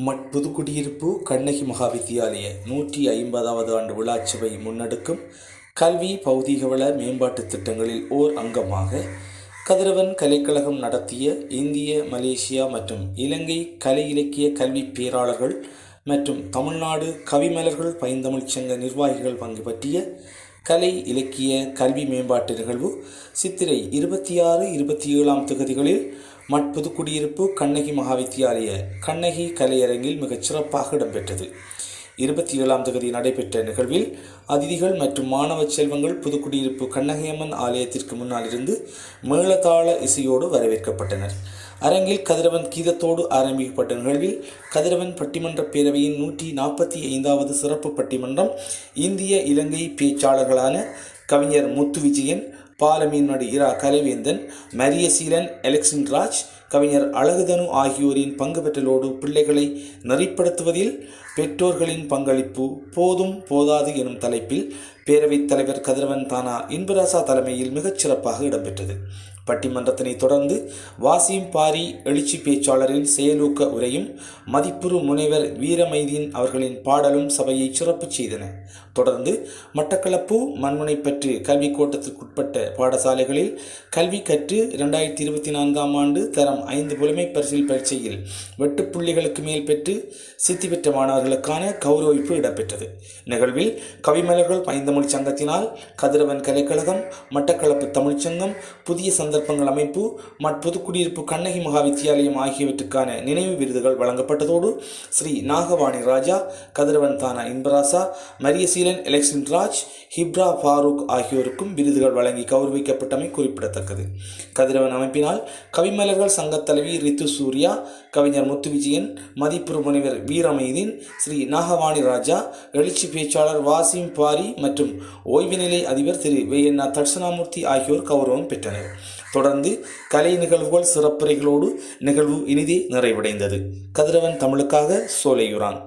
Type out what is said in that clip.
மட் புதுக்குடியிருப்பு கண்ணகி மகாவித்தியாலய நூற்றி ஐம்பதாவது ஆண்டு விழாச்சுவை முன்னெடுக்கும் கல்வி பௌதீகவள மேம்பாட்டுத் திட்டங்களில் ஓர் அங்கமாக கதிரவன் கலைக்கழகம் நடத்திய இந்திய மலேசியா மற்றும் இலங்கை கலை இலக்கிய கல்வி பேராளர்கள் மற்றும் தமிழ்நாடு கவிமலர்கள் பைந்தமிழ் சங்க நிர்வாகிகள் பங்கு பற்றிய கலை இலக்கிய கல்வி மேம்பாட்டு நிகழ்வு சித்திரை இருபத்தி ஆறு இருபத்தி ஏழாம் தொகுதிகளில் மட்புதுக்குடியிருப்பு கண்ணகி மகாவித்தியாலய கண்ணகி கலையரங்கில் மிகச் சிறப்பாக இடம்பெற்றது. இருபத்தி ஏழாம் தொகுதி நடைபெற்ற நிகழ்வில் அதிதிகள் மற்றும் மாணவ செல்வங்கள் புதுக்குடியிருப்பு கண்ணகியம்மன் ஆலயத்திற்கு முன்னால் இருந்து மேளதாள இசையோடு வரவேற்கப்பட்டனர். அரங்கில் கதிரவன் கீதத்தோடு ஆரம்பிக்கப்பட்ட நிகழ்வில் கதிரவன் பட்டிமன்ற பேரவையின் நூற்றி நாற்பத்தி ஐந்தாவது சிறப்பு பட்டிமன்றம் இந்திய இலங்கை பேச்சாளர்களான கவிஞர் முத்து விஜயன் பாலமீன் இரா கலைவேந்தன் மரியசீலன் எலெக்சன் ராஜ் கவிஞர் அழகுதனு ஆகியோரின் பங்கு பெற்றலோடு பிள்ளைகளை நெறிப்படுத்துவதில் பெற்றோர்களின் பங்களிப்பு போதும் போதாது எனும் தலைப்பில் பேரவைத் தலைவர் கதிரவன் தானா இன்பராசா தலைமையில் மிகச் சிறப்பாக இடம்பெற்றது. பட்டிமன்றத்தினை தொடர்ந்து வாசிம் பாரி எழுச்சி பேச்சாளரின் செயலூக்க உரையும் மதிப்புறு முனைவர் வீரமைதீன் அவர்களின் பாடலும் சபையை சிறப்பு செய்தன. தொடர்ந்து மட்டக்களப்பு மண்முனைப்பற்று கல்விக் கோட்டத்திற்குட்பட்ட பாடசாலைகளில் கல்வி கற்று இரண்டாயிரத்தி இருபத்தி நான்காம் ஆண்டு தரம் ஐந்து புலமை பரிசில் பரீட்சையில் வெட்டுப்புள்ளிகளுக்கு மேல் பெற்று சித்தி பெற்ற மாணவர்களுக்கான கௌரவிப்பு இடம்பெற்றது. நிகழ்வில் கவிமலர்கள் பைந்தமிழ் சங்கத்தினால் கதிரவன் கலைக்கழகம் மட்டக்களப்பு தமிழ்ச்சங்கம் புதிய சந்தர்ப்பங்கள் அமைப்பு மட்புதுக்குடியிருப்பு கண்ணகி மகா வித்தியாலயம் ஆகியவற்றுக்கான நினைவு விருதுகள் வழங்கப்பட்டதோடு ஸ்ரீ நாகவாணி ராஜா கதிரவன் தானா இன்பராசா மரியசீலன் எலெக்ஷன் ராஜ் ஹிப்ரா ஃபாரூக் ஆகியோருக்கும் விருதுகள் வழங்கி கௌரவிக்கப்பட்டமை குறிப்பிடத்தக்கது. கதிரவன் அமைப்பினால் கவிமலர்கள் சங்கத் தலைவி ரித்து சூர்யா கவிஞர் முத்து விஜயன் மதிப்புறு முனைவர் வீரமைதீன் ஸ்ரீ நாகவாணி ராஜா எழுச்சி பேச்சாளர் வாசிம் பாரி மற்றும் ஓய்வு நிலை அதிபர் திரு வேயண்ணா தட்சணாமூர்த்தி ஆகியோர் கௌரவம் பெற்றனர். தொடர்ந்து கலை நிகழ்வுகள் சிறப்புரைகளோடு நிகழ்வு இனிதே நிறைவடைந்தது. கதிரவன் தமிழுக்காக சோலையுரான்.